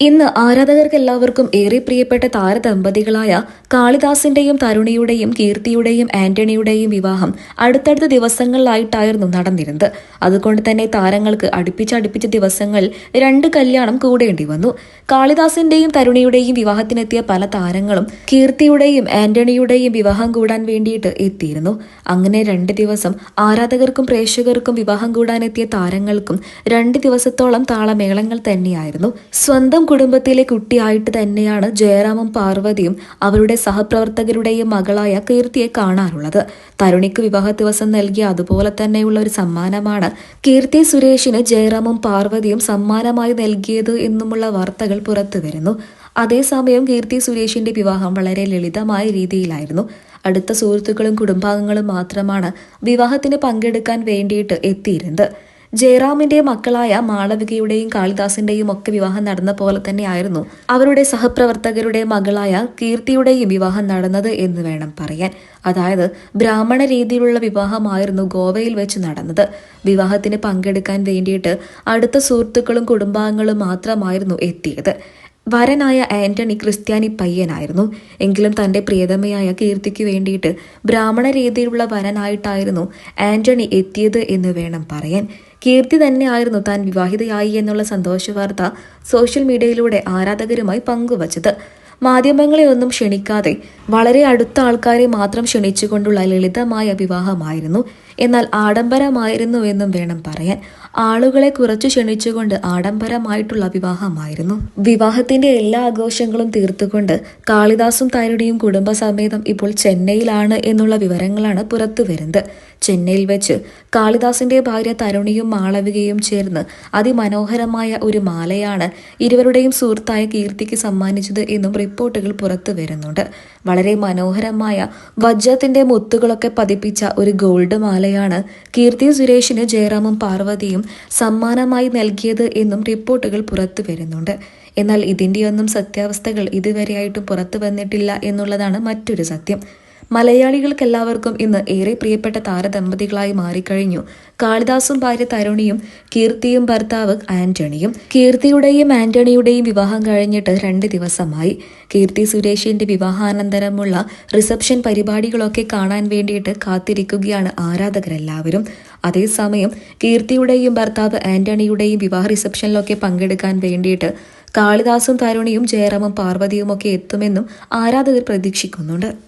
ഇന്ന് ആരാധകർക്കെല്ലാവർക്കും ഏറെ പ്രിയപ്പെട്ട താരദമ്പതികളായ കാളിദാസിന്റെയും തരുണിയുടെയും കീർത്തിയുടെയും ആന്റണിയുടെയും വിവാഹം അടുത്തടുത്ത ദിവസങ്ങളിലായിട്ടായിരുന്നു നടന്നിരുന്നത്. അതുകൊണ്ട് തന്നെ താരങ്ങൾക്ക് അടുപ്പിച്ചടുപ്പിച്ച ദിവസങ്ങൾ രണ്ട് കല്യാണം കൂടേണ്ടി വന്നു. കാളിദാസിന്റെയും തരുണിയുടെയും വിവാഹത്തിനെത്തിയ പല താരങ്ങളും കീർത്തിയുടെയും ആന്റണിയുടെയും വിവാഹം കൂടാൻ വേണ്ടിയിട്ട് എത്തിയിരുന്നു. അങ്ങനെ രണ്ട് ദിവസം ആരാധകർക്കും പ്രേക്ഷകർക്കും വിവാഹം കൂടാനെത്തിയ താരങ്ങൾക്കും രണ്ട് ദിവസത്തോളം താളമേളങ്ങൾ തന്നെയായിരുന്നു. സ്വന്തം കുടുംബത്തിലെ കുട്ടിയായിട്ട് തന്നെയാണ് ജയറാമും പാർവതിയും അവരുടെ സഹപ്രവർത്തകരുടെയും മകളായ കീർത്തിയെ കാണാറുള്ളത്. തരുണിക്ക് വിവാഹ ദിവസം നൽകിയ അതുപോലെ തന്നെയുള്ള ഒരു സമ്മാനമാണ് കീർത്തി സുരേഷിന് ജയറാമും പാർവതിയും സമ്മാനമായി നൽകിയത് എന്നുമുള്ള വാർത്തകൾ പുറത്തു വരുന്നു. അതേസമയം കീർത്തി സുരേഷിന്റെ വിവാഹം വളരെ ലളിതമായ രീതിയിലായിരുന്നു. അടുത്ത സുഹൃത്തുക്കളും കുടുംബാംഗങ്ങളും മാത്രമാണ് വിവാഹത്തിന് പങ്കെടുക്കാൻ വേണ്ടിയിട്ട് എത്തിയിരുന്നത്. ജയറാമിന്റെ മക്കളായ മാളവികയുടെയും കാളിദാസിന്റെയും ഒക്കെ വിവാഹം നടന്ന പോലെ തന്നെയായിരുന്നു. അവരുടെ സഹപ്രവർത്തകരുടെ മകളായ കീർത്തിയുടെയും വിവാഹം നടന്നത് എന്ന് വേണം പറയാൻ. അതായത് ബ്രാഹ്മണ രീതിയിലുള്ള വിവാഹമായിരുന്നു ഗോവയിൽ വെച്ച് നടന്നത്. വിവാഹത്തിന് പങ്കെടുക്കാൻ വേണ്ടിയിട്ട് അടുത്ത സുഹൃത്തുക്കളും കുടുംബാംഗങ്ങളും മാത്രമായിരുന്നു എത്തിയത്. വരനായ ആന്റണി ക്രിസ്ത്യാനി പയ്യനായിരുന്നു. എങ്കിലും തന്റെ പ്രിയതമയായ കീർത്തിക്ക് വേണ്ടിയിട്ട് ബ്രാഹ്മണ രീതിയിലുള്ള വരനായിട്ടായിരുന്നു ആന്റണി എത്തിയത് എന്ന് വേണം പറയാൻ. കീർത്തി തന്നെയായിരുന്നു താൻ വിവാഹിതയായി എന്നുള്ള സന്തോഷവാർത്ത സോഷ്യൽ മീഡിയയിലൂടെ ആരാധകരുമായി പങ്കുവച്ചത്. മാധ്യമങ്ങളെ ഒന്നും ക്ഷണിക്കാതെ വളരെ അടുത്ത ആൾക്കാരെ മാത്രം ക്ഷണിച്ചുകൊണ്ടുള്ള ലളിതമായ വിവാഹമായിരുന്നു. എന്നാൽ ആഡംബരമായിരുന്നു എന്നും വേണം പറയാൻ. ആളുകളെ കുറച്ചു ക്ഷണിച്ചുകൊണ്ട് ആഡംബരമായിട്ടുള്ള വിവാഹമായിരുന്നു. വിവാഹത്തിന്റെ എല്ലാ ആഘോഷങ്ങളും തീർത്തുകൊണ്ട് കാളിദാസും തരുണിയും കുടുംബസമേതം ഇപ്പോൾ ചെന്നൈയിലാണ് എന്നുള്ള വിവരങ്ങളാണ് പുറത്തു വരുന്നത്. ചെന്നൈയിൽ വെച്ച് കാളിദാസിന്റെ ഭാര്യ തരുണിയും മാളവികയും ചേർന്ന് അതിമനോഹരമായ ഒരു മാലയാണ് ഇരുവരുടെയും സുഹൃത്തായ കീർത്തിക്ക് സമ്മാനിച്ചത് എന്നും റിപ്പോർട്ടുകൾ പുറത്തു വരുന്നുണ്ട്. വളരെ മനോഹരമായ വജ്രത്തിന്റെ മുത്തുകളൊക്കെ പതിപ്പിച്ച ഒരു ഗോൾഡ് മാലയാണ് കീർത്തി സുരേഷിന് ജയറാമും പാർവതിയും സമ്മാനമായി നൽകിയത് എന്നും റിപ്പോർട്ടുകൾ പുറത്തു വരുന്നുണ്ട്. എന്നാൽ ഇതിന്റെയൊന്നും സത്യാവസ്ഥകൾ ഇതുവരെയായിട്ടും പുറത്തു വന്നിട്ടില്ല എന്നുള്ളതാണ് മറ്റൊരു സത്യം. മലയാളികൾക്കെല്ലാവർക്കും ഇന്ന് ഏറെ പ്രിയപ്പെട്ട താരദമ്പതികളായി മാറിക്കഴിഞ്ഞു. കാളിദാസും ഭാര്യ തരുണിയും കീർത്തിയും ഭർത്താവ് ആന്റണിയും. കീർത്തിയുടെയും ആന്റണിയുടെയും വിവാഹം കഴിഞ്ഞിട്ട് രണ്ട് ദിവസമായി. കീർത്തി സുരേഷിന്റെ വിവാഹാനന്തരമുള്ള റിസപ്ഷൻ പരിപാടികളൊക്കെ കാണാൻ വേണ്ടിയിട്ട് കാത്തിരിക്കുകയാണ് ആരാധകരെല്ലാവരും. അതേസമയം കീർത്തിയുടെയും ഭർത്താവ് ആന്റണിയുടെയും വിവാഹ റിസപ്ഷനിലൊക്കെ പങ്കെടുക്കാൻ വേണ്ടിയിട്ട് കാളിദാസും തരുണിയും ജയറാമും പാർവതിയുമൊക്കെ എത്തുമെന്നും ആരാധകർ പ്രതീക്ഷിക്കുന്നുണ്ട്.